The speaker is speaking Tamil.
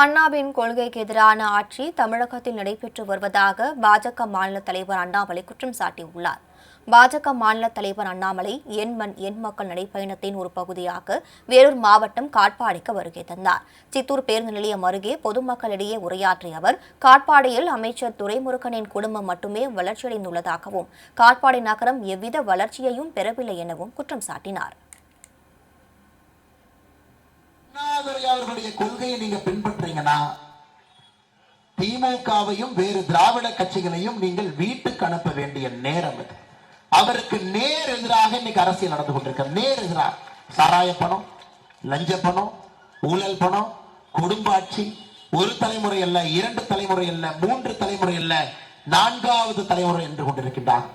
அண்ணாவின் கொள்கைக்கு எதிரான ஆட்சி தமிழகத்தில் நடைபெற்று வருவதாக பாஜக மாநில தலைவர் அண்ணாமலை குற்றம் சாட்டியுள்ளார். பாஜக மாநில தலைவர் அண்ணாமலை என் மண் என் மக்கள் நடைப்பயணத்தின் ஒரு பகுதியாக வேலூர் மாவட்டம் காட்பாடிக்கு வருகை தந்தார். சித்தூர் பேருந்து நிலையம் அருகே பொதுமக்களிடையே உரையாற்றிய அவர் காட்பாடியில் அமைச்சர் துரைமுருகனின் குடும்பம் மட்டுமே வளர்ச்சியடைந்துள்ளதாகவும் காட்பாடி நகரம் எவ்வித வளர்ச்சியையும் பெறவில்லை எனவும் குற்றம் சாட்டினார். கொள்கையை நீங்க என்னன்னா திமுகவையும் வேறு திராவிட கட்சிகளையும் நீங்கள் வீட்டுக்கு அனுப்ப வேண்டிய நேரம் இது. அவருக்கு நேர் எதிராக இன்னைக்கு அரசியல் நடந்து கொண்டிருக்க நேர் எதிராக சாராய பணம் லஞ்ச பணம் ஊழல் பணம் குடும்ப ஆட்சி. ஒரு தலைமுறை அல்ல இரண்டு தலைமுறை அல்ல மூன்று தலைமுறை அல்ல நான்காவது தலைமுறை என்று கொண்டிருக்கின்றார்.